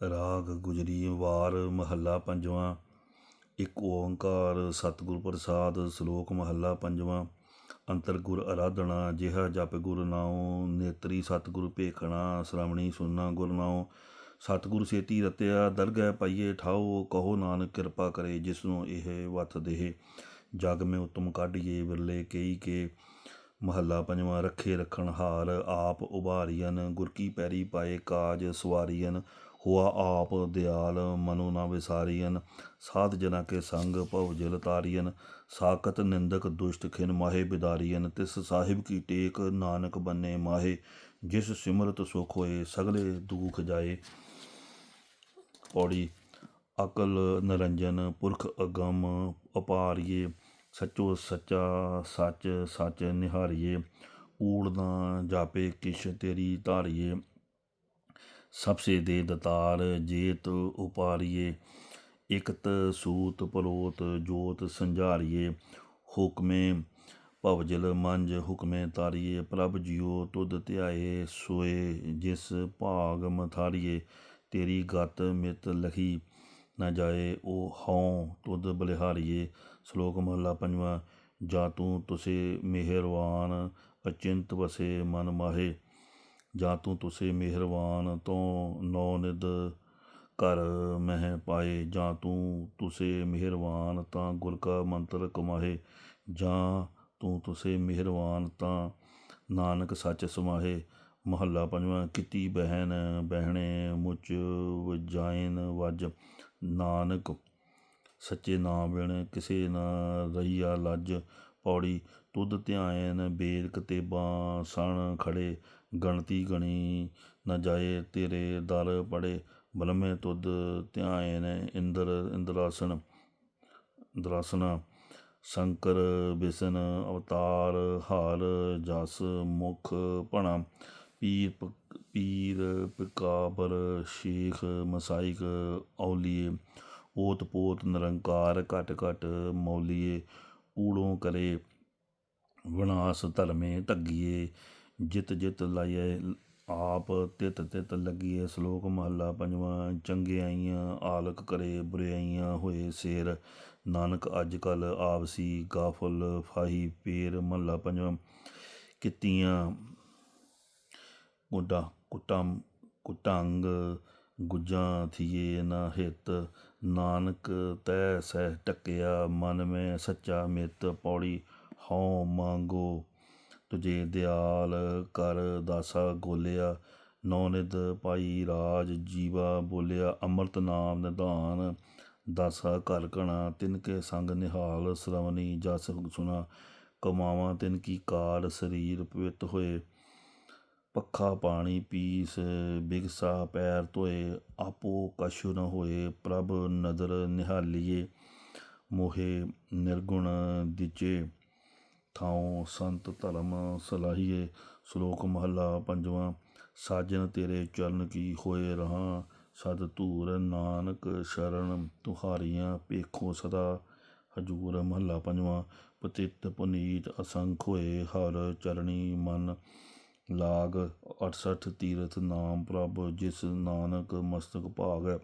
ਰਾਗ ਗੁਜਰੀ ਵਾਰ ਮਹੱਲਾ ਪੰਜਵਾਂ, ਇੱਕ ਓੰਕਾਰ ਸਤਿਗੁਰ ਪ੍ਰਸਾਦ ਸ਼ਲੋਕ ਮਹੱਲਾ ਪੰਜਵਾਂ, ਅੰਤਰ ਗੁਰ ਅਰਾਧਣਾ ਜਿਹਾ ਜਪ ਗੁਰ ਨਾਉ, ਨੇਤਰੀ ਸਤਿਗੁਰ ਭੇਖਣਾ, ਸ਼੍ਰਵਣੀ ਸੁਨਣਾ ਗੁਰ ਨਾਉ, ਸਤਿਗੁਰ ਸੇਤੀ ਰਤਿਆ, ਦਰਗਹਿ ਪਾਈਏ ਠਾਓ ਕਹੋ ਨਾਨਕ ਕਿਰਪਾ ਕਰੇ ਜਿਸ ਨੂੰ ਇਹ ਵਤ ਦੇਹ, ਜਗ ਮੈਂ ਉਤਮ ਕਾਢੀਏ, ਵਿਰਲੇ ਕਈ ਕੇ, ਮਹੱਲਾ ਪੰਜਵਾਂ, ਰੱਖੇ ਰੱਖਣ ਹਾਰ, ਆਪ ਉਭਾਰੀਨ ਗੁਰ ਕੀ ਪੈਰੀ ਪਾਏ ਕਾਜ ਸਵਾਰੀਨ ਹੁਆ ਆਪ ਦਿਆਲ ਮਨੋ ਨਾ ਵਿਸਾਰੀਨ ਸਾਧ ਜਨਾ ਕੇ ਸੰਗ ਭਉ ਜਲ ਤਾਰੀਨ ਸਾਕਤ ਨਿੰਦਕ ਦੁਸ਼ਟ ਖਿਨ ਮਾਹੇ ਬਿਦਾਰੀਨ ਤਿਸ ਸਾਹਿਬ ਕੀ ਟੇਕ ਨਾਨਕ ਬੰਨੇ ਮਾਹੇ, ਜਿਸ ਸਿਮਰਤ ਸੁਖ ਹੋਏ ਸਗਲੇ ਦੁਖ ਜਾਏ। ਪੌੜੀ, ਅਕਲ ਨਰੰਜਨ ਪੁਰਖ ਅਗੰਮ ਅਪਾਰੀਏ, ਸੱਚੋ ਸੱਚਾ ਸੱਚ ਸੱਚ ਨਿਹਾਰੀਏ, ਊੜ ਨਾ ਜਾਪੇ ਕਿਛ ਤੇਰੀ ਧਾਰੀਏ। ਸਭਸੇ ਦੇ ਦਤਾਰ ਜੇਤ ਉਪਾਰੀਏ, ਇਕਤ ਸੂਤ ਪਰੋਤ ਜੋਤ ਸੰਝਾਰੀਏ, ਹੁਕਮੇ ਭਵਜਲ ਮੰਜ ਹੁਕਮੇ ਤਾਰੀਏ, ਪ੍ਰਭ ਜਿਉ ਤੁਧ ਧਿਆਏ ਸੋਏ, ਜਿਸ ਭਾਗ ਮਥਾਰੀਏ, ਤੇਰੀ ਗਤ ਮਿਤ ਲਖੀ ਨਾ ਜਾਏ, ਉਹ ਹਉ ਤੁਧ ਬਲਿਹਾਰੀਏ। ਸ਼ਲੋਕ ਮਹਲਾ ਪੰਜਵਾਂ, ਜਾ ਤੂੰ ਤੁਸੇ ਮਿਹਰਵਾਨ, ਅਚਿੰਤ ਵਸੇ ਮਨ ਮਾਹੇ। ਜਾਂ ਤੂੰ ਤੁਸੇ ਮਿਹਰਵਾਨ ਤੋਂ ਨੌ ਨਿਦ ਕਰ ਮਹਿ ਪਾਏ, ਜਾਂ ਤੂੰ ਤੁਸੇ ਮਿਹਰਵਾਨ ਤਾਂ ਗੁਰ ਕਾ ਮੰਤਰ ਕਮਾਏ ਜਾਂ ਤੂੰ ਤੁਸੇ ਮਿਹਰਵਾਨ ਤਾਂ ਨਾਨਕ ਸੱਚ ਸਮਾਹੇ। ਮਹੱਲਾ ਪੰਜਵਾਂ, ਕੀਤੀ ਬਹਿਨ ਬਹਿਣੇ ਮੁਚ ਵਜਾਇਨ ਵਜ। ਨਾਨਕ ਸੱਚੇ ਨਾਮ ਬਿਨ ਕਿਸੇ ਨਾ ਰਹੀਆ ਲੱਜ। ਪੌੜੀ ਤੁਧ ਧਿਆਇਨ ਬੇਦ ਕਤੇਬਾਂ ਸਣ ਖੜੇ, ਗਣਤੀ ਗਣੀ ਨ ਜਾਏ ਤੇਰੇ ਦਰ ਪੜੇ। ਬਲਮੇ ਤੁਧ ਧਿਆਇਨ ਇੰਦਰ ਇੰਦਰਾਸਨ, ਇੰਦਰਾਸਨਾ, ਸ਼ੰਕਰ ਬਿਸ਼ਨ ਅਵਤਾਰ ਹਾਰ ਜਸ ਮੁਖ ਭਣਾ। ਪੀਰ ਪੀਰ ਪਿਕਾਬਰ ਸ਼ੇਖ ਮਸਾਇਕ ਔਲੀਏ ਓਤ ਪੋਤ ਨਿਰੰਕਾਰ ਘਟ ਘਟ ਮੌਲੀਏ ਊੜੋਂ ਕਰੇ। ਵਿਨਾਸ਼ ਧਰਮੇ ਧੱਗੀਏ, ਜਿਤ ਜਿਤ ਲਾਈਏ ਆਪ, ਤਿਤ ਤਿਤ ਲੱਗੀਏ ਸ਼ਲੋਕ ਮਹੱਲਾ ਪੰਜਵਾਂ ਚੰਗਿਆਈਆਂ ਆਲਕ ਕਰੇ ਬੁਰਿਆਈਆਂ ਹੋਏ ਸੇਰ। ਨਾਨਕ ਅੱਜ ਕੱਲ ਆਪਸੀ ਗਾਫਲ ਫਾਹੀ ਪੀਰ। ਮਹੱਲਾ ਪੰਜਵਾਂ, ਕੀਤੀਆਂ ਕੁੱਡਾ ਕੁਟਮ ਕੁਟੰਗ ਗੁੱਜਾਂ ਥੀਏ ਨਾ ਹਿਤ। ਨਾਨਕ ਤੈ ਸਹਿ ਟਕਿਆ, ਮਨ ਮੈਂ ਸੱਚਾ ਮਿਤ ਪੌੜੀ। ਹਉ ਮੰਗੋ, ਤੁਜੇ ਦਿਆਲ ਕਰ ਦਾਸਾ ਗੋਲਿਆ। ਨੌ ਨਿਧ ਪਾਈ ਰਾਜ ਜੀਵਾ ਬੋਲਿਆ, ਅੰਮ੍ਰਿਤ ਨਾਮ ਨਿਧਾਨ ਦਾਸਾ ਘਰ ਘਣਾ ਤਿਨ ਕੇ ਸੰਗ ਨਿਹਾਲ ਸ਼ਰਵਣੀ, ਜਸ ਸੁਨਾ ਕਮਾਵਾਂ ਤਿਨ ਕੀ ਕਾਰ ਸਰੀਰ ਪਵਿੱਤ ਹੋਏ। ਪੱਖਾ ਪਾਣੀ ਪੀਸ ਬਿਗਸਾ ਪੈਰ ਧੋਏ। ਆਪੋ ਕਛੁ ਨ ਹੋਏ, ਪ੍ਰਭ ਨਦਰ ਨਿਹਾਲੀਏ। ਮੋਹੇ ਨਿਰਗੁਣ ਦਿਚੇ ਥਾਉ ਸੰਤ ਧਰਮ ਸਲਾਹੀਏ, ਸ਼ਲੋਕ ਮਹੱਲਾ ਪੰਜਵਾਂ, ਸਾਜਨ ਤੇਰੇ ਚਰਨ ਕੀ ਹੋਏ ਰਹਾ ਸਤ ਧੂਰ ਨਾਨਕ ਸ਼ਰਨ ਤੁਹਾਰੀਆਂ ਪੇਖੋ ਸਦਾ। ਹਜੂਰ ਮਹੱਲਾ ਪੰਜਵਾਂ, ਪਤਿਤ ਪੁਨੀਤ ਅਸੰਖ ਹੋਏ ਹਰ ਚਰਣੀ ਮਨ। ਲਾਗ 68 ਤੀਰਥ ਨਾਮ ਪ੍ਰਭ ਜਿਸ ਨਾਨਕ ਮਸਤਕ ਭਾਗ।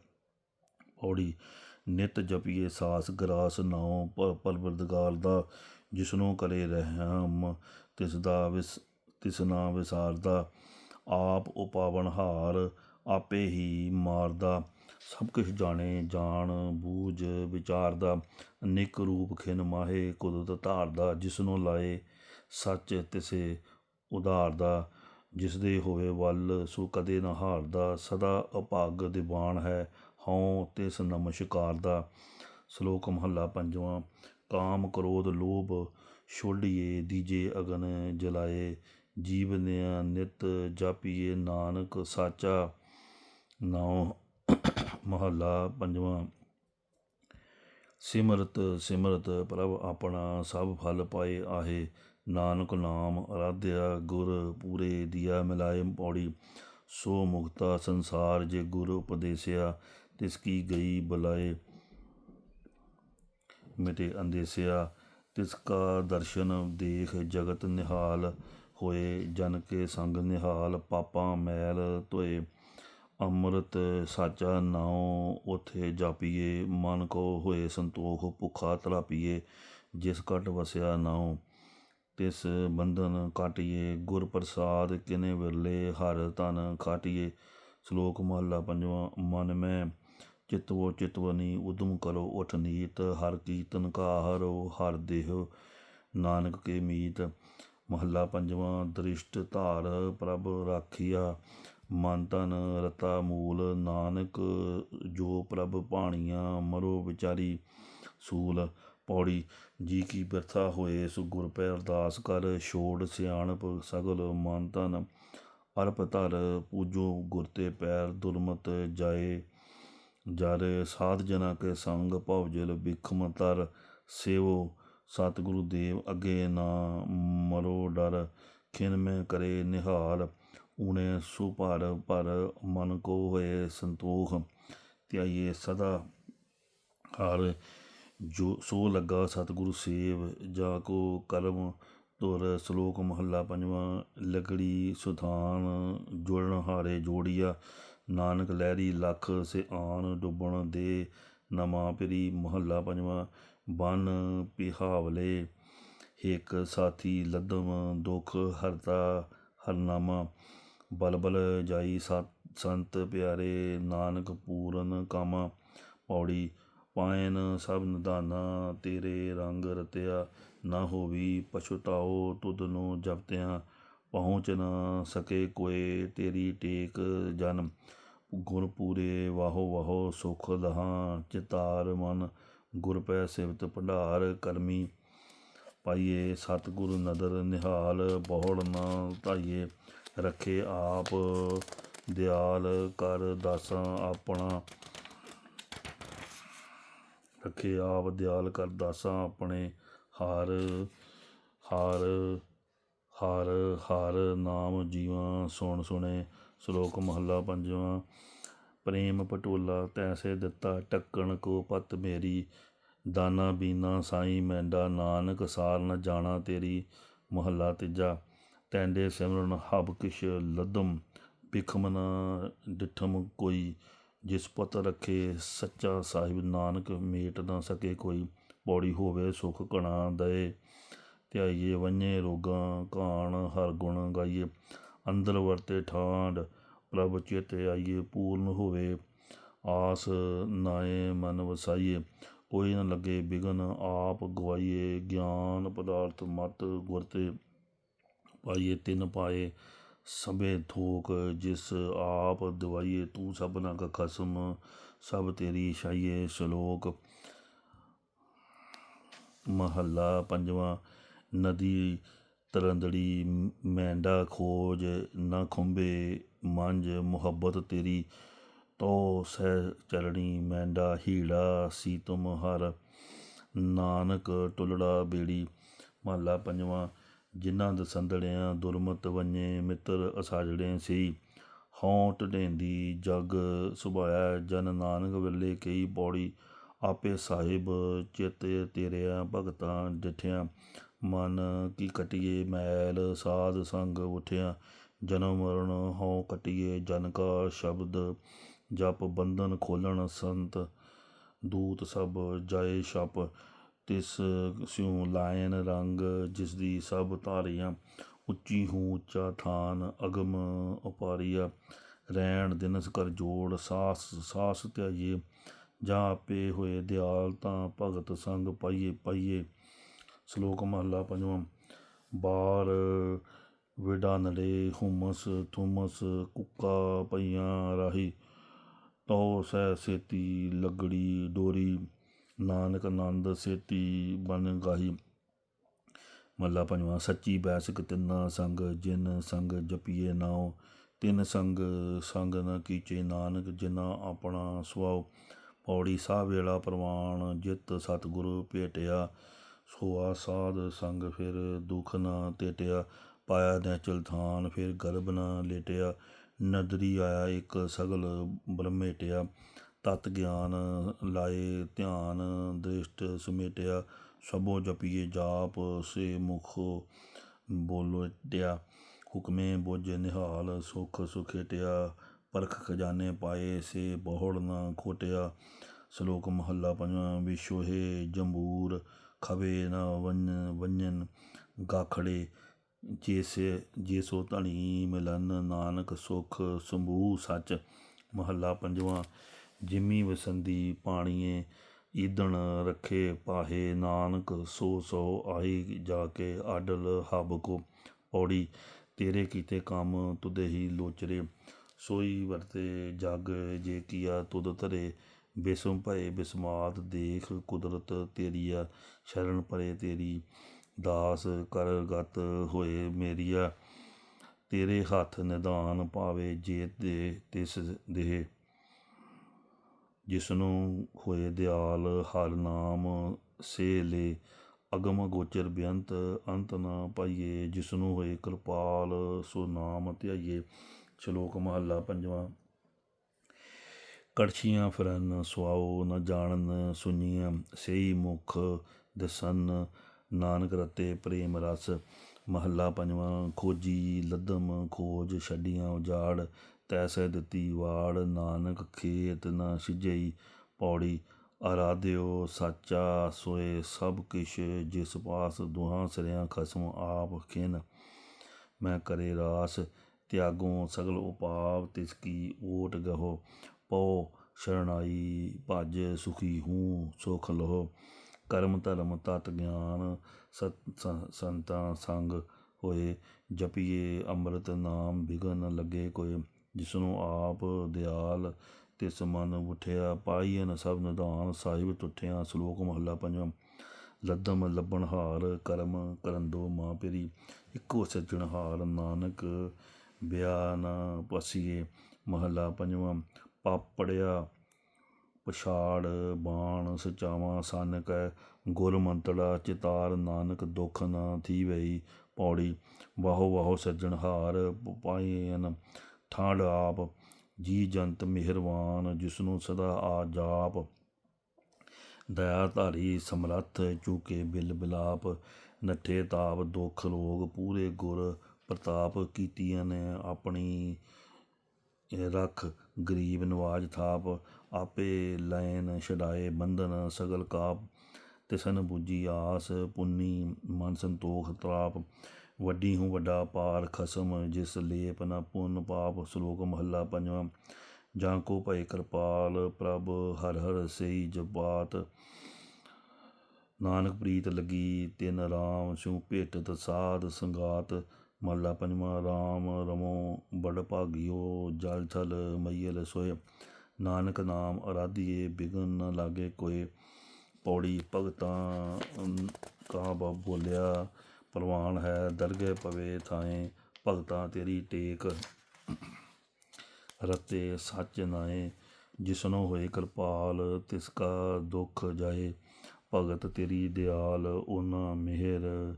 ਪੌੜੀ, ਨਿਤ ਜਪੀਏ ਸਾਸ ਗਰਾਸ ਨਾਉ ਪਰਵਰਦਗਾਰ ਦਾ ਜਿਸਨੂੰ ਕਰੇ ਰਹਿਮ, ਤਿਸ ਦਾ ਵਿਸ, ਤਿਸ ਨਾ ਵਿਸਾਰਦਾ, ਆਪ ਉਪਾਵਨ ਹਾਰ, ਆਪੇ ਹੀ ਮਾਰਦਾ। ਸਭ ਕੁਝ ਜਾਣੇ, ਜਾਣ, ਬੂਝ, ਵਿਚਾਰਦਾ। ਅਨੇਕ ਰੂਪ ਖਿਨ ਮਾਹੇ, ਕੁਦਰਤ ਧਾਰਦਾ। ਜਿਸਨੂੰ ਲਾਏ, ਸੱਚ ਤਿਸੇ ਉਧਾਰਦਾ। ਜਿਸ ਦੇ ਹੋਵੇ ਵੱਲ, ਸੋ ਕਦੇ ਨਾ ਹਾਰਦਾ। ਸਦਾ ਅਭਾਗ ਦੀਵਾਨ ਹੈ, ਹਉ ਤਿਸ ਨਮਸਕਾਰ ਦਾ ਸ਼ਲੋਕ ਮਹੱਲਾ ਪੰਜਵਾਂ। ਕਾਮ ਕ੍ਰੋਧ ਲੋਭ ਛੋੜੀਏ ਦੀਜੇ ਅਗਨ ਜਲਾਏ, ਜੀਵਨਿਆ ਨਿਤ ਜਾਪੀਏ ਨਾਨਕ ਸਾਚਾ, ਨਾਉ ਮਹੱਲਾ ਪੰਜਵਾਂ। ਸਿਮਰਤ ਸਿਮਰਤ ਪ੍ਰਭ ਆਪਣਾ ਸਭ ਫਲ ਪਾਏ ਆਹੇ, ਨਾਨਕ ਨਾਮ ਅਰਾਧਿਆ ਗੁਰ ਪੂਰੇ ਦੀਆ ਮਿਲਾਏ ਪੌੜੀ। ਸੋ ਮੁਕਤਾ ਸੰਸਾਰ ਜੇ ਗੁਰ ਉਪਦੇਸਿਆ, ਤਿਸ ਕੀ ਗਈ ਬਲਾਏ। ਮਿਟੇ ਅੰਦੇਸਿਆ, ਤਿਸ ਕਾ ਦਰਸ਼ਨ ਦੇਖ ਜਗਤ ਨਿਹਾਲ ਹੋਏ, ਜਨ ਕੇ ਸੰਗ ਨਿਹਾਲ ਪਾਪਾਂ ਮੈਲ ਧੋਏ। ਅੰਮ੍ਰਿਤ ਸਾਚਾ ਨਾਉ ਉਥੇ ਜਾਪੀਏ, ਮਨ ਕੋ ਹੋਏ ਸੰਤੋਖ ਭੁਖਾ ਤਲਾਪੀਏ, ਜਿਸ ਘਟ ਵਸਿਆ ਨਾਉ, ਤਿਸ ਬੰਧਨ ਕਾਟਿਏ। ਗੁਰ ਪ੍ਰਸਾਦ ਕਿਨੇ ਵਿਰਲੇ, ਹਰ ਤਨ ਖਾਟਿਏ। ਸ਼ਲੋਕ ਮਹਲਾ ਪੰਜਵਾਂ, ਮਨ ਮੈਂ ਚਿਤਵੋ ਚਿਤਵਨੀ ਉਦਮ ਕਰੋ ਉਠ ਨੀਤ, ਹਰ ਕੀਰਤਨ ਕਾ ਹਰੋ ਹਰ ਦੇਹ। ਨਾਨਕ ਕੇ ਮੀਤ, ਮਹੱਲਾ ਪੰਜਵਾਂ, ਦ੍ਰਿਸ਼ਟ ਧਾਰ ਪ੍ਰਭ ਰਾਖੀਆ। ਮਨ ਤਨ ਰਤਾ ਮੂਲ, ਨਾਨਕ ਜੋ ਪ੍ਰਭ ਪਾਣੀਆਂ ਮਰੋ ਵਿਚਾਰੀ ਸੂਲ। ਪੌੜੀ, ਜੀ ਕੀ ਬਰਥਾ ਹੋਏ ਸੋ ਗੁਰ ਪੈ ਅਰਦਾਸ ਕਰ। ਛੋੜ ਸਿਆਣਪ ਸਗਲ ਮਨ ਤਨ ਅਰਪ ਧਰ, ਪੂਜੋ ਗੁਰ ਤੇ ਪੈਰ ਦੁਰਮਤ ਜਾਏ। ਜਾਰੇ ਸਾਧ ਜਨਾ ਕੇ ਸੰਗ ਭਵ ਜਲ ਬਿਖਮ ਤਰ ਸੇਵੋ, ਸਤਿਗੁਰੂ ਦੇਵ ਅੱਗੇ ਨਾ ਮਰੋ ਡਰ, ਖਿਨ ਮੈਂ ਕਰੇ ਨਿਹਾਲ, ਊਣੇ ਸੁਭਰ ਪਰ ਮਨ ਕੋ ਹੋਏ ਸੰਤੋਖ। ਧਿਆਈਏ ਸਦਾ ਹਰ, ਜੋ ਸੋ ਲੱਗਾ ਸਤਿਗੁਰੂ ਸੇਵ, ਜਾ ਕੋ ਕਰਮ ਤੁਰ ਸ਼ਲੋਕ ਮਹੱਲਾ ਪੰਜਵਾਂ ਲਗੜੀ ਸੁਥਾਨ ਜੁੜਨ ਹਾਰੇ ਜੋੜੀਆ ਨਾਨਕ ਲਹਿਰੀ ਲੱਖ ਸੇ ਡੁੱਬਣ ਦੇ ਨਵਾਂ ਪਰੀ ਮਹੱਲਾ ਪੰਜਵਾਂ ਬਨ ਪਿਹਾਵਲੇ। ਏਕ ਸਾਥੀ ਲਦਮ ਦੁਖ ਹਰਤਾ ਹਰਨਾਮਾ। ਬਲਬਲ ਜਾਈ ਸਤ, ਸੰਤ ਪਿਆਰੇ ਨਾਨਕ ਪੂਰਨ ਕਾਮਾ। ਪੌੜੀ ਪਾਇਨ ਸਭ ਨਿਧਾਨਾ, ਤੇਰੇ ਰੰਗ ਰਤਿਆ। ਨਾ ਹੋਵੀ ਪਛਤਾਓ ਤੁਧ ਨੂੰ ਜਪਤਿਆਂ। ਪਹੁੰਚ ਨਾ ਸਕੇ ਕੋਏ ਤੇਰੀ ਟੇਕ ਜਨਮ ਗੁਰ ਪੂਰੇ ਵਾਹੋ ਵਾਹੋ ਸੁਖ ਦਹਾਂ, ਚਿਤਾਰ ਮਨ। ਗੁਰ ਪੈ ਸਿਵਤ ਭੰਡਾਰ ਕਰਮੀ। ਪਾਈਏ ਸਤਿਗੁਰ ਨਦਰ ਨਿਹਾਲ ਬਹੁੜ ਨਾ ਧਾਈਏ। ਰੱਖੇ ਆਪ ਦਿਆਲ ਕਰ ਦਾਸਾਂ ਆਪਣਾ। ਰੱਖੇ ਆਪ ਦਿਆਲ ਕਰ ਦਾਸਾਂ ਆਪਣੇ। ਹਾਰ ਹਾਰ ਹਰ ਹਰ ਨਾਮ ਜੀਵਾਂ ਸੁਣ ਸੁਣੇ, ਸ਼ਲੋਕ ਮਹੱਲਾ ਪੰਜਵਾਂ। ਪ੍ਰੇਮ ਪਟੋਲਾ ਤੈਸੇ ਦਿੱਤਾ ਟੱਕਣ ਕੋ ਪਤ ਮੇਰੀ, ਦਾਨਾ ਬੀਨਾ ਸਾਈ ਮੈਂਡਾ ਨਾਨਕ ਸਾਰ ਨ ਜਾਣਾ ਤੇਰੀ। ਮਹੱਲਾ ਤੀਜਾ, ਤੈਂਡੇ ਸਿਮਰਨ ਹਬ ਕਿਛ ਲਦਮ ਬਿਖਮ ਨ ਡਿਠਮ ਕੋਈ, ਜਿਸ ਪਤ ਰੱਖੇ ਸੱਚਾ ਸਾਹਿਬ ਨਾਨਕ ਮੇਟ ਨਾ ਸਕੇ ਕੋਈ। ਪੌੜੀ ਹੋਵੇ ਸੁਖ ਕਣਾ ਦਏ। ਧਿਆਈਏ ਵੰਨੇ ਰੋਗਾਂ ਕਾਣ ਹਰ ਗੁਣ ਗਾਈਏ। ਅੰਦਰ ਵਰਤੇ ਠਾਂਡ ਪ੍ਰਭ ਚਿਤ ਆਈਏ, ਪੂਰਨ ਹੋਵੇ। ਆਸ ਨਾਏ ਮਨ ਵਸਾਈਏ, ਕੋਈ ਨ ਲੱਗੇ ਬਿਗਨ ਆਪ ਗਵਾਈਏ। ਗਿਆਨ ਪਦਾਰਥ ਮਤ ਗੁਰ ਤੇ ਪਾਈਏ, ਤਿੰਨ ਪਾਏ ਸਭੇ ਥੋਕ, ਜਿਸ ਆਪ ਦਵਾਈਏ, ਤੂੰ ਸਭਨਾ ਕਾ ਖਸਮ, ਸਭ ਤੇਰੀ ਛਾਈਏ ਸ਼ਲੋਕ। ਮਹੱਲਾ ਪੰਜਵਾਂ ਨਦੀ ਤਰੰਦੜੀ ਮੈਂਡਾ, ਖੋਜ, ਨਾ ਖੁੰਬੇ, ਮੰਝ, ਮੁਹੱਬਤ ਤੇਰੀ, ਤੋ ਸਹਿ ਚਲਣੀ, ਮੈਂਡਾ, ਹੀੜਾ, ਸੀ ਤੁਮ ਹਰ, ਨਾਨਕ, ਟੁਲੜਾ, ਬੇੜੀ, ਮਹੱਲਾ ਪੰਜਵਾਂ, ਜਿਨ੍ਹਾਂ ਦਸੰਦੜਿਆਂ ਦੁਰਮਤ ਵੰਨੇ ਮਿੱਤਰ ਅਸਾਜੜੇ ਸੀ ਹਉ ਟਢੇਂਦੀ ਜਗ ਸੁਭਾਇਆ, ਜਨ ਨਾਨਕ ਵੇਲੇ ਕਈ ਪੌੜੀ, ਆਪੇ ਸਾਹਿਬ, ਚੇਤੇ ਤੇਰਿਆ ਭਗਤਾਂ ਡਿਠਿਆ ਮਨ ਕੀ ਕਟੀਏ ਮੈਲ, ਸਾਧ ਸੰਗ ਉਠਿਆ, ਜਨਮ ਮਰਨ ਹਉ ਕਟਿਏ ਜਨ ਕਾ ਸ਼ਬਦ, ਜਪ ਬੰਧਨ ਖੋਲਣ ਸੰਤ, ਦੂਤ ਸਭ ਜਾਏ ਛਪ, ਤਿਸ ਸਿਉ ਲਾਇਨ ਰੰਗ ਜਿਸ ਦੀ ਸਭ ਧਾਰੀਆਂ, ਉੱਚੀ ਹੂੰ ਉੱਚਾ ਥਾਨ ਅਗਮ ਉਪਾਰੀਆ ਰਹਿਣ ਦਿਨਸ ਕਰ ਜੋੜ ਸਾਸ ਸਾਸ ਧਿਆਈਏ, ਜਾਂ ਆਪੇ ਹੋਏ ਦਿਆਲ ਤਾਂ ਭਗਤ ਸੰਗ ਪਾਈਏ ਪਾਈਏ ਸ਼ਲੋਕ ਮਹੱਲਾ ਪੰਜਵਾਂ। ਬਾਰ ਵਿਡਾ ਨੜੇ ਹੁਮਸ ਥੁਮਸ ਕੁੱਕਾ ਪਈਆਂ ਰਾਹੀ। ਤਉ ਸਹਿ ਸੇਤੀ ਲਗੜੀ ਡੋਰੀ। ਨਾਨਕ ਆਨੰਦ ਸੇਤੀ ਬਨ ਗਾਹੀ। ਮਹੱਲਾ ਪੰਜਵਾਂ। ਸੱਚੀ ਬੈਸਕ ਤਿੰਨਾ ਸੰਗ, ਜਿਨ ਸੰਗ ਜਪੀਏ ਨਾਉ। ਤਿੰਨ ਸੰਗ ਸੰਗ ਨ ਕੀਚੇ ਨਾਨਕ ਜਿਨਾ ਆਪਣਾ ਸੁਆਉ। ਪੌੜੀ ਸਾਹ ਵੇਲਾ ਪ੍ਰਵਾਨ, ਜਿਤ ਸਤਿਗੁਰੂ ਭੇਟਿਆ। ਸੋਆ ਸਾਧ ਸੰਗ ਫਿਰ ਦੁਖ ਨਾ ਤੇਟਿਆ ਪਾਇਆ ਨੈਚਲ ਥਾਨ ਫਿਰ ਗਰਭ ਨਾ ਲੇਟਿਆ, ਨਦਰੀ ਆਇਆ ਇੱਕ ਸਗਲ ਬ੍ਰਹਮੇਟਿਆ, ਤਤ ਗਿਆਨ ਲਾਏ ਧਿਆਨ ਦ੍ਰਿਸ਼ਟ ਸਮੇਟਿਆ, ਸਭੋ ਜਪੀਏ ਜਾਪ ਸੇ ਮੁਖ ਬੋਲੋਟਿਆ, ਹੁਕਮੇ ਬੋਝੇ ਨਿਹਾਲ ਸੁਖ ਸੁਖੇਟਿਆ, ਪਰਖ ਖਜ਼ਾਨੇ ਪਾਏ ਸੇ ਬਹੁੜ ਨਾ ਖੋਟਿਆ, ਸ਼ਲੋਕ ਮਹੱਲਾ ਪੰਜਵਾਂ ਵਿਸ਼ੋਹੇ ਜੰਬੂਰ ਖਵੇ ਨਾ ਵੰਨ ਵੰਜਨ ਗਾਖੜੇ, ਜੇਸੇ, ਜੇਸੋ ਧਣੀ ਮਿਲਨ ਨਾਨਕ ਸੁਖ ਸੰਭੂ ਸੱਚ। ਮਹੱਲਾ ਪੰਜਵਾਂ, ਜਿਮੀ ਵਸੰਦੀ ਪਾਣੀਏ, ਈਦਣ ਰੱਖੇ ਪਾਹੇ ਨਾਨਕ, ਸੋ ਸੋ ਆਈ ਜਾ ਕੇ ਆਡਲ ਹਬ ਪੌੜੀ, ਤੇਰੇ ਕੀਤੇ ਕੰਮ ਤੁਦੇ ਹੀ ਲੋਚਰੇ। ਸੋਈ ਵਰਤੇ ਜਗ ਜੇ ਕੀਆ ਤੁਧ ਧਰੇ। ਬਿਸਮ ਭਏ ਬਿਸਮਾਤ ਦੇਖ ਕੁਦਰਤ ਤੇਰੀਆ ਸ਼ਰਨ ਪਰੇ ਤੇਰੀ, ਦਾਸ ਕਰ ਗਤ ਹੋਏ ਮੇਰੀਆ ਤੇਰੇ ਹੱਥ ਨਿਦਾਨ ਪਾਵੇ ਜੇ ਦੇ ਤਿਸ ਦੇਹ। ਜਿਸਨੂੰ ਹੋਏ ਦਿਆਲ, ਹਰ ਨਾਮ ਸੇ ਲੇ। ਅਗਮ ਗੋਚਰ ਬੇਅੰਤ, ਅੰਤ ਨਾ ਪਾਈਏ। ਜਿਸਨੂੰ ਹੋਏ ਕਿਰਪਾਲ, ਸੋ ਨਾਮ ਧਿਆਈਏ। ਸ਼ਲੋਕ ਮਹੱਲਾ ਪੰਜਵਾਂ। ਕੜਛੀਆਂ ਫਿਰਨ, ਸੁਆਓ ਨ ਜਾਣਨ ਸੁਣੀਆਂ ਸਹੀ ਮੁਖ ਦਸਨ। ਨਾਨਕ ਰਤੇ ਪ੍ਰੇਮ ਰਸ, ਮਹੱਲਾ ਪੰਜਵਾਂ, ਖੋਜੀ ਲੱਦਮ ਖੋਜ, ਛੱਡੀਆਂ ਉਜਾੜ, ਤੈਸੈ ਦਿੱਤੀ ਵਾੜ। ਨਾਨਕ ਖੇਤ ਨਾ ਸਿਜਈ ਪੌੜੀ ਆਰਾਧਿਓ ਸਾਚਾ ਸੋਏ ਸਭ ਕਿਛ, ਜਿਸ ਪਾਸ ਦੁਹਾਂ ਸਿਰਿਆਂ ਖਸਮ ਆਪ ਖਿਨ। ਮੈਂ ਕਰੇ ਰਾਸ, ਤਿਆਗੋਂ ਸਗਲ ਉਪਾਵ ਤਿਸ ਕੀ ਓਟ ਗਹੋ। ਪਉ, ਸ਼ਰਣਾਈ ਭਜ ਸੁਖੀ ਹੂੰ, ਸੁਖ ਲੋ ਕਰਮ ਧਰਮ ਤਤ ਗਿਆਨ, ਸਤ ਸੰਤਾਂ ਸੰਗ ਹੋਏ, ਜਪੀਏ ਅੰਮ੍ਰਿਤ ਨਾਮ ਬਿਗਨ ਲੱਗੇ ਕੋਈ ਜਿਸਨੂੰ ਆਪ ਦਿਆਲ ਤਿਸ ਮਨ ਉਠਿਆ ਪਾਈਨ ਸਭ ਨਿਦਾਨ ਸਾਹਿਬ ਟੁੱਟਿਆ ਸ਼ਲੋਕ ਮਹੱਲਾ ਪੰਜਵਾਂ, ਲੱਦਮ ਲੱਭਣ ਹਾਰ, ਕਰਮ ਕਰਨ ਦੋ ਮਾਂ ਪੇਰੀ, ਇੱਕੋ ਸੱਜਣ ਹਾਰ, ਨਾਨਕ ਬਿਆ ਨਾ ਪਸੀਏ, ਮਹੱਲਾ ਪੰਜਵਾਂ ਪਾਪੜਿਆ, ਪਛਾੜ, ਬਾਣ, ਸਚਾਵਾਂ, ਸਨ ਕੈ ਗੁਰ ਮੰਤੜਾ, ਚਿਤਾਰ, ਨਾਨਕ, ਦੁਖ ਨਾ ਥੀਵਈ ਪੌੜੀ। ਵਾਹੋ ਵਾਹੋ ਸੱਜਣ ਹਾਰ ਪਾਈਨ ਠਾਂਡ ਆਪ, ਜੀ ਜੰਤ ਮਿਹਰਵਾਨ, ਜਿਸਨੂੰ ਸਦਾ ਆ ਜਾਪ ਦਇਆ ਧਾਰੀ ਸਮਰੱਥ, ਚੂਕੇ ਬਿਲ ਬਿਲਾਪ, ਨੱਠੇ ਤਾਪ, ਦੁਖ ਰੋਗ ਪੂਰੇ ਗੁਰ ਪ੍ਰਤਾਪ ਕੀਤੀਆਂ ਨੇ ਆਪਣੀ ਰੱਖ ਗਰੀਬ ਨਵਾਜ ਥਾਪ, ਆਪੇ ਲੈਨ ਛਡਾਏ ਬੰਧਨ ਸਗਲ ਕਾਪ। ਤਿਸਨ ਬੁੱਝੀ ਆਸ, ਪੁੰਨੀ ਮਨ ਸੰਤੋਖ ਤਰਾਪ। ਵੱਡੀ ਹੂੰ ਵੱਡਾ ਪਾਰ ਖਸਮ, ਜਿਸ ਲੇਪ ਨ ਪੁੰਨ ਪਾਪ। ਸ਼ਲੋਕ ਮਹੱਲਾ ਪੰਜਵਾਂ, ਜਾਂ ਕੋ ਭਏ ਕਿਰਪਾਲ, ਪ੍ਰਭ ਹਰ ਹਰ ਸਈ ਜਪਾਤ। ਨਾਨਕ ਪ੍ਰੀਤ ਲਗੀ ਤਿਨ ਰਾਮ ਸਿਉ ਭੇਟਤ ਸਾਧ ਸੰਗਾਤ। ਮਹੱਲਾ ਪੰਜਵਾਂ, ਰਾਮ ਰਮੋ ਬੜ ਭਾਗਿਓ, ਜਲ ਥਲ ਮਈਲ ਸੋਏ। ਨਾਨਕ ਨਾਮ ਅਰਾਧੀਏ, ਬਿਗਨ ਨ ਲਾਗੇ ਕੋਏ। ਪੌੜੀ ਭਗਤਾਂ ਕਾ ਬੋਲਿਆ? ਪ੍ਰਵਾਨ ਹੈ ਦਰਗਹਿ ਪਵੇ ਥਾਏ, ਭਗਤਾਂ ਤੇਰੀ ਟੇਕ। ਰਤੇ ਸੱਚ ਨਾਏ, ਜਿਸਨੋ ਹੋਏ ਕਿਰਪਾਲ, ਤਿਸ ਕਾ ਦੁਖ ਜਾਏ। ਭਗਤ ਤੇਰੀ ਦਿਆਲ ਉਹਨਾਂ ਮਿਹਰ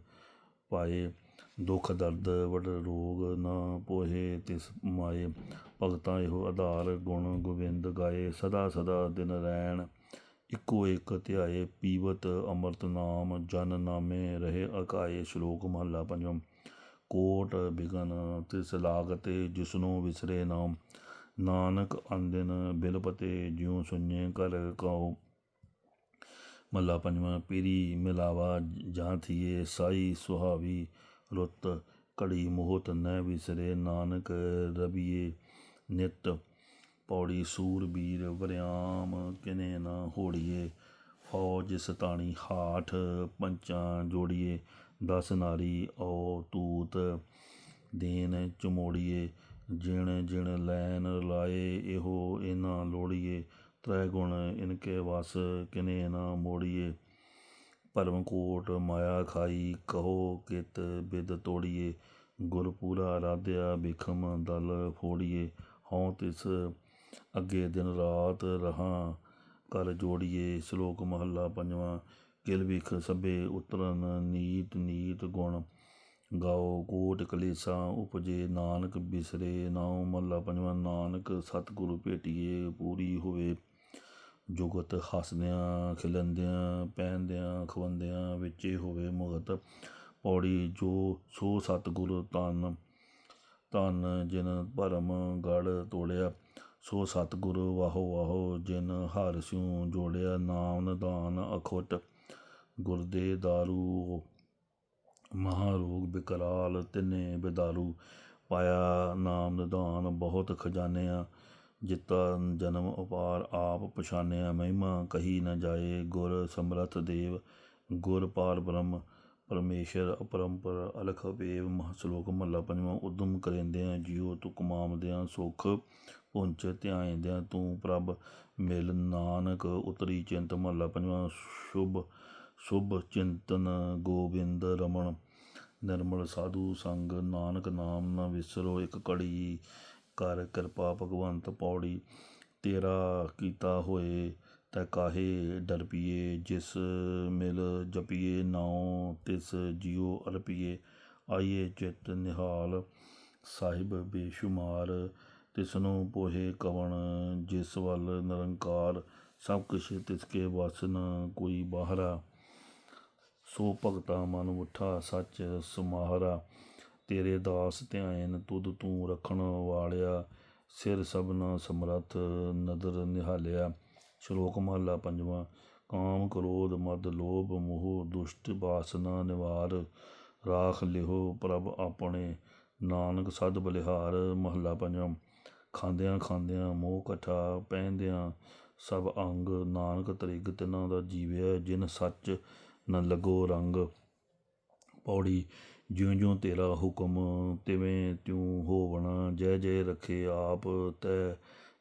ਪਾਏ। ਦੁਖ, ਦਰਦ, ਵਡ ਰੋਗ ਨਾ ਪੋਹੇ ਤਿਸ ਮਾਏ। ਭਗਤਾਂ ਇਹੋ ਆਧਾਰ, ਗੁਣ ਗੋਬਿੰਦ ਗਾਏ। ਸਦਾ ਸਦਾ ਦਿਨ ਰਹਿਣ ਇਕੋ ਇਕ ਧਿਆਏ। ਪੀਵਤ ਅੰਮ੍ਰਿਤ ਨਾਮ, ਜਨ ਨਾਮੇ ਰਹੇ ਅਕਾਏ। ਸ਼ਲੋਕ ਮਹੱਲਾ ਪੰਜਮ ਕੋਟ ਬਿਗਨ ਤਿਸ ਲਾਗਤੇ, ਜਿਸਨੂੰ ਵਿਸਰੇ ਨਾਮ। ਨਾਨਕ ਅੰਦਿਨ ਬਿਲਪਤੇ, ਜਿਉ ਸੁਣੇ ਕਰ ਕਉ। ਮਹੱਲਾ ਪੰਜਵਾਂ। ਪੀਰੀ ਮਿਲਾਵਾ, ਜਾਂ ਥੀਏ, ਸਾਈ ਸੁਹਾਵੀ। ਰੁੱਤ ਘੜੀ ਮੋਹਤ ਨ ਵਿਸਰੇ ਨਾਨਕ ਰਬੀਏ ਨਿਤ ਪੌੜੀ ਸੂਰਬੀਰ ਵਰਿਆਮ ਕਿਨੇ ਨਾ ਹੋੜੀਏ, ਫੌਜ ਸਤਾਣੀ ਹਾਠ ਪੰਚਾਂ ਜੋੜੀਏ, ਦਸ ਨਾਰੀ ਔ ਤੂਤ ਦੇਨ ਚਮੋੜੀਏ, ਜਿਣ ਜਿਣ ਲੈਨ ਲਾਏ ਇਹੋ ਇਨਾ ਲੋੜੀਏ, ਤ੍ਰੈ ਗੁਣ ਇਨਕੇ ਵਸ ਕਿਨੇ ਨਾ ਮੋੜੀਏ। ਭਰਮ ਕੋਟ ਮਾਇਆ ਖਾਈ, ਕਹੋ ਕਿਤ ਬਿਦ ਤੋੜੀਏ ਗੁਰ ਪੂਰਾ ਰਾਧਿਆ ਬਿਖਮ ਦਲ ਫੋੜੀਏ, ਹਉ ਤਿਸ ਅੱਗੇ ਦਿਨ ਰਾਤ ਰਹਾ ਕਰ ਜੋੜੀਏ, ਸ਼ਲੋਕ ਮਹੱਲਾ ਪੰਜਵਾਂ, ਕਿਲ ਵਿਖ ਸਭੇ ਉਤਰਨ, ਨੀਤ ਨੀਤ ਗੁਣ, ਗਾਓ ਕੋਟ ਕਲੇਸਾਂ ਉਪਜੇ, ਨਾਨਕ ਬਿਸਰੇ, ਨਾਉ ਮਹੱਲਾ ਪੰਜਵਾਂ, ਨਾਨਕ ਸਤਿਗੁਰੂ ਭੇਟੀਏ, ਪੂਰੀ ਹੋਵੇ। ਜੁਗਤ ਹੱਸਦਿਆਂ ਖਿਲੰਦਿਆਂ ਪਹਿਨਦਿਆਂ, ਖਵੰਦਿਆਂ ਵਿੱਚੇ ਹੋਵੇ ਮੁਗਤ ਪੌੜੀ ਜੋ ਸੋ ਸਤਿਗੁਰ ਤਨ ਤਨ ਜਿਨ ਭਰਮ ਗੜ ਤੋੜਿਆ, ਸੋ ਸਤਿਗੁਰ ਵਾਹੋ ਵਾਹੋ ਜਿਨ ਹਰਿ ਸਿਉ ਜੋੜਿਆ, ਨਾਮ ਨਿਦਾਨ ਅਖੁੱਟ। ਗੁਰਦੇ ਦਾਰੂ, ਮਹਾਰੋਗ ਬਿਕਰਾਲ ਤਿੰਨੇ ਬਿਦਾਰੂ। ਪਾਇਆ ਨਾਮ ਨਿਦਾਨ ਬਹੁਤ ਖਜਾਨਿਆਂ ਜਿਤਾ ਜਨਮ ਅਪਾਰ ਆਪ ਪਛਾਨਿਆ ਮਹਿਮਾ, ਕਹੀ ਨ ਜਾਏ ਗੁਰ ਸਮਰਥ ਦੇਵ, ਗੁਰ ਪਾਰ ਬ੍ਰਹਮ, ਪਰਮੇਸ਼ਰ ਅਪਰੰਪਰ, ਅਲਖ ਵੇਵ ਮਹਸਲੋਕ ਮਹੱਲਾ ਪੰਜਵਾਂ, ਉਦਮ ਕਰੇਂਦਿਆਂ ਜਿਉ ਤੂੰ ਕਮਾਵਦਿਆਂ ਸੁਖ, ਪੁੰਚ ਧਿਆਇਂਦਿਆਂ ਤੂੰ ਪ੍ਰਭ, ਮਿਲ ਨਾਨਕ ਉਤਰੀ ਚਿੰਤ ਮਹੱਲਾ ਪੰਜਵਾਂ, ਸ਼ੁਭ ਸ਼ੁਭ ਚਿੰਤਨ ਗੋਬਿੰਦ ਰਮਣ, ਨਿਰਮਲ ਸਾਧੂ ਸੰਗ, ਨਾਨਕ ਨਾਮ ਨਾ ਵਿਸਰੋ ਇੱਕ ਕੜੀ ਕਰ ਕਿਰਪਾ ਭਗਵੰਤ ਪੌੜੀ, ਤੇਰਾ ਕੀਤਾ ਹੋਏ ਤੈ ਕਾਹੇ ਡਰ ਜਿਸ ਮਿਲ ਜਪੀਏ ਨਾਉ ਤਿਸ ਜਿਉ ਅਰਪੀਏ। ਆਈਏ ਚਿਤ ਨਿਹਾਲ, ਸਾਹਿਬ ਬੇਸ਼ੁਮਾਰ, ਤਿਸਨੂੰ ਪੋਹੇ ਕਵਣ, ਜਿਸ ਵੱਲ ਨਿਰੰਕਾਰ, ਸਭ ਕੁਛ ਤਿਸਕੇ ਵਸ ਨ ਕੋਈ ਬਾਹਰਾ। ਸੋ ਭਗਤਾ ਮਨ ਉਠਾ ਸੱਚ ਸੁਮਾਹਰਾ। ਤੇਰੇ ਦਾਸ ਧਿਆਇਨ ਤੁਧ ਤੂੰ ਰੱਖਣ ਵਾਲਿਆ, ਸਿਰ ਸਭਨਾ ਸਮਰੱਥ ਨਦਰ ਨਿਹਾਲਿਆ। ਸ਼ਲੋਕ ਮਹੱਲਾ ਪੰਜਵਾਂ, ਕਾਮ ਕ੍ਰੋਧ, ਮਦ ਲੋਭ, ਮੋਹ, ਦੁਸ਼ਟ ਬਾਸਨਾ ਨਿਵਾਰ, ਰਾਖ ਲਿਹੋ ਪ੍ਰਭ ਆਪਣੇ। ਨਾਨਕ ਸਦ ਬਲਿਹਾਰ, ਮਹੱਲਾ ਪੰਜਵਾਂ, ਖਾਂਦਿਆਂ ਖਾਂਦਿਆਂ ਮੋਹ ਕਠਾ ਪਹਿਨਦਿਆਂ ਸਭ ਅੰਗ, ਨਾਨਕ ਤ੍ਰਿਗ ਤਿਨਾਂ ਦਾ ਜੀਵਿਆ, ਜਿਨ ਸੱਚ ਨ ਲੱਗੋ ਰੰਗ। ਪੌੜੀ ਜਿਉਂ ਜਿਉਂ ਤੇਰਾ ਹੁਕਮ ਤਿਵੇਂ ਤਿਉ ਹੋਵਣਾ, ਜੈ ਜੈ ਰਖੇ ਆਪ ਤੈ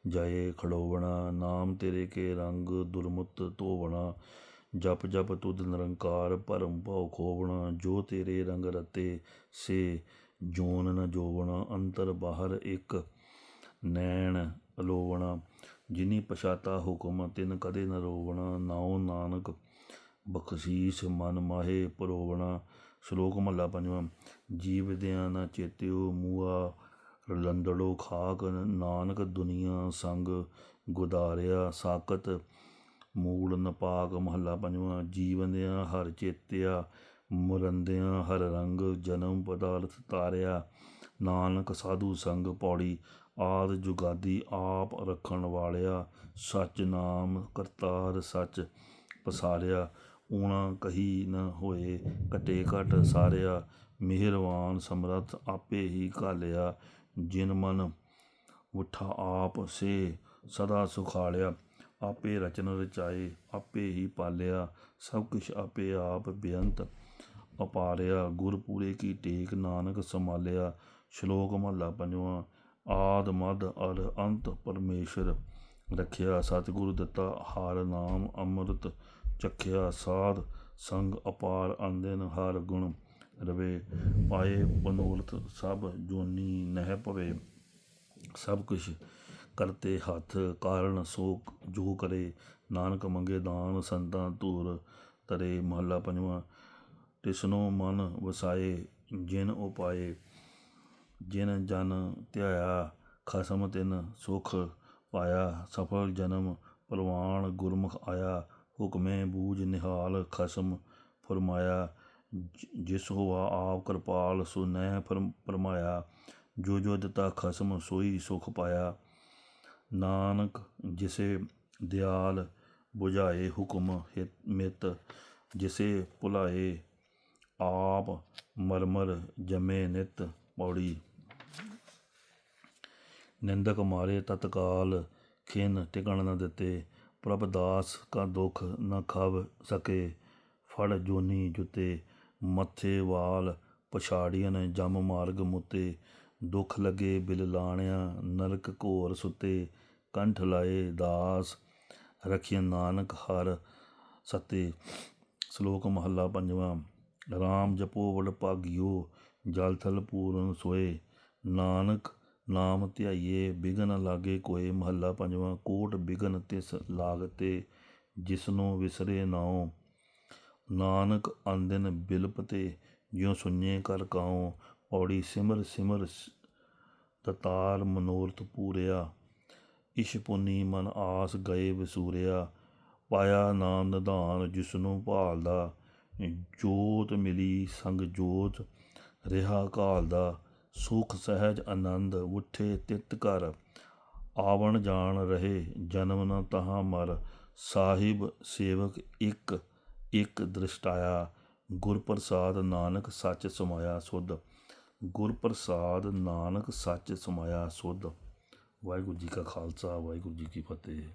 ਜਾਏ ਖੜੋਵਣਾ, ਨਾਮ ਤੇਰੇ ਕੇ ਰੰਗ ਦੁਰਮੁੱਤ ਧੋਵਣਾ, ਜਪ ਜਪ ਤੁਧ ਨਿਰੰਕਾਰ ਭਰਮ ਭਉ ਖੋਵਣਾ, ਜੋ ਤੇਰੇ ਰੰਗ ਰਤੇ ਸੇ ਜੋਨ ਨ ਜੋਵਣਾ, ਅੰਤਰ ਬਾਹਰ ਇੱਕ ਨੈਣ ਅਲੋਵਣਾ ਜਿਨੀ ਪਛਾਤਾ ਹੁਕਮ ਤਿਨ ਕਦੇ ਨ ਰੋਵਣਾ, ਨਾਉ ਨਾਨਕ ਬਖਸ਼ੀਸ਼ ਮਨ ਮਾਹੇ ਪਰੋਵਣਾ ਸ਼ਲੋਕ ਮਹੱਲਾ ਪੰਜਵਾਂ ਜੀਵ ਦਿਆਂ ਨਾ ਚੇਤਿਓ ਮੂਆ ਲੰਦੜੋ ਖਾਕ ਨਾਨਕ ਦੁਨੀਆ ਸੰਗ, ਗੁਦਾਰਿਆ ਸਾਕਤ ਮੂਲ ਨਪਾਕ। ਮਹੱਲਾ ਪੰਜਵਾਂ, ਜੀਵਦਿਆਂ ਹਰ ਚੇਤਿਆ, ਮੁਰੰਦਿਆਂ ਹਰ ਰੰਗ, ਜਨਮ ਪਦਾਰਥ ਤਾਰਿਆ ਨਾਨਕ ਸਾਧੂ ਸੰਗ ਪੌੜੀ, ਆਦ ਜੁਗਾਦੀ ਆਪ ਰੱਖਣ ਵਾਲਿਆ। ਸੱਚ ਨਾਮ ਕਰਤਾਰ ਸੱਚ ਪਸਾਰਿਆ। ਊਣਾ ਕਹੀ ਨ ਹੋਏ ਕਟੇ ਘਟ ਸਾਰਿਆ ਮਿਹਰਵਾਨ ਸਮਰੱਥ ਆਪੇ ਹੀ ਘਾਲਿਆ। ਜਿਨ ਮਨ ਉਠਾ ਆਪ ਸੇ ਸਦਾ ਸੁਖਾਲਿਆ। ਆਪੇ ਰਚਨ ਰਚਾਏ, ਆਪੇ ਹੀ ਪਾਲਿਆ। ਸਭ ਕੁਛ ਆਪੇ ਆਪ ਬੇਅੰਤ ਅਪਾਰਿਆ ਗੁਰਪੂਰੇ ਕੀ ਟੇਕ ਨਾਨਕ ਸੰਭਾਲਿਆ। ਸ਼ਲੋਕ ਮਹੱਲਾ ਪੰਜਵਾਂ, ਆਦ ਮਦ ਅਰ ਅੰਤ ਪਰਮੇਸ਼ਰ ਰੱਖਿਆ। ਸਤਿਗੁਰੂ ਦਿੱਤਾ ਹਾਰ ਨਾਮ ਅੰਮ੍ਰਿਤ। ਚਖਿਆ ਸਾਧ ਸੰਗ ਅਪਾਰ ਅੰਦਨ ਹਰ ਗੁਣ ਰਵੇ, ਪਾਏ ਪਨੋਰਥ ਸਭ ਜੋਨੀ ਨਹਿ ਪਵੇ ਸਭ ਕੁਛ ਕਰਤੇ ਹੱਥ, ਕਾਰਨ ਸੋ ਜੋ ਕਰੇ। ਨਾਨਕ ਮੰਗੇ ਦਾਨ ਸੰਤਾਂ ਧੂਰ ਤਰੇ ਮਹੱਲਾ ਪੰਜਵਾਂ ਤਿਸਨੋ ਮਨ ਵਸਾਏ, ਜਿਨ ਉਪਾਏ। ਜਿਨ ਜਨ ਧਿਆਇਆ, ਖਸਮ ਤਿਨ ਸੁਖ ਪਾਇਆ। ਸਫਲ ਜਨਮ ਪ੍ਰਵਾਨ ਗੁਰਮੁਖ ਆਇਆ। ਹੁਕਮੇ ਬੂਝ ਨਿਹਾਲ ਖਸਮ ਫਰਮਾਇਆ ਜਿਸ ਹੋਆ ਆਪ ਕਿਰਪਾਲ, ਸੋ ਨਹਿ ਫਰਮਾਇਆ। ਜੋ ਜੋ ਦਿੱਤਾ ਖਸਮ, ਸੋਈ ਸੁਖ ਪਾਇਆ। ਨਾਨਕ ਜਿਸੇ ਦਿਆਲ 부ਝਾਏ ਹੁਕਮ ਮਿਤ, ਜਿਸੇ ਭੁਲਾਏ ਆਪ ਮਰਮਰ ਜਮੇ ਨਿਤ ਪੌੜੀ। ਨਿੰਦਕ ਮਾਰੇ ਤਤਕਾਲ, ਖਿਨ ਟਿਕਣ ਨਾ ਦਿੱਤੇ। ਪ੍ਰਭ ਦਾਸ ਕਾ ਦੁਖ ਨ ਖਵ ਸਕੇ। ਫੜ ਜੋਨੀ ਜੁਤੇ, ਮੱਥੇ ਵਾਲ ਪਛਾੜੀਆਂ ਜਮ ਮਾਰਗ ਮੁਤੇ। ਦੁਖ ਲਗੇ ਬਿਲ ਲਾਣਿਆ, ਨਰਕ ਘੋਰ ਸੁਤੇ। ਕੰਠ ਲਾਏ ਦਾਸ ਰਖਿਆ ਨਾਨਕ ਹਰ ਸਤੇ। ਸ਼ਲੋਕ ਮਹੱਲਾ ਪੰਜਵਾਂ, ਰਾਮ ਜਪੋ ਵਡ ਭਾਗਿਓ, ਜਲ ਥਲ ਪੂਰਨ ਸੋਏ। ਨਾਨਕ ਨਾਮ ਧਿਆਈਏ ਬਿਗਨ ਲਾਗੇ ਕੋਏ, ਮਹੱਲਾ ਪੰਜਵਾਂ, ਕੋਟ ਬਿਗਨ ਤਿਸ ਲਾਗਤੇ, ਜਿਸਨੂੰ ਵਿਸਰੇ ਨਾਉ। ਨਾਨਕ ਅੰਦਨ ਬਿਲਪਤੇ, ਜਿਉ ਸੁਣਨੇ ਕਰ ਕਾਉ। ਔੜੀ ਸਿਮਰ ਸਿਮਰ ਤਤਾਰ ਮਨੋਰਥ ਪੂਰਿਆ। ਇਸ਼ ਪੁੰਨੀ ਮਨ ਆਸ ਗਏ ਵਿਸੂਰਿਆ। ਪਾਇਆ ਨਾਮ ਨਿਧਾਨ ਜਿਸਨੂੰ ਭਾਲਦਾ। ਜੋਤ ਮਿਲੀ ਸੰਗ ਜੋਤ, ਰਿਹਾ ਘਾਲਦਾ। ਸੁਖ, ਸਹਿਜ, ਆਨੰਦ, ਉਠੇ, ਤਿਤ ਕਰ ਆਵਣ ਜਾਣ ਰਹੇ, ਜਨਮ ਨ ਤਹਾਂ ਮਰ। ਸਾਹਿਬ ਸੇਵਕ ਇੱਕ ਇੱਕ ਦ੍ਰਿਸ਼ਟਾਇਆ। ਗੁਰ ਪ੍ਰਸਾਦ ਨਾਨਕ ਸੱਚ ਸਮਾਇਆ ਸੁਧ। ਗੁਰ ਪ੍ਰਸਾਦ ਨਾਨਕ ਸੱਚ ਸਮਾਇਆ ਸੁਧ। ਵਾਹਿਗੁਰੂ ਜੀ ਕਾ ਖਾਲਸਾ, ਵਾਹਿਗੁਰੂ ਜੀ ਕੀ ਫਤਿਹ।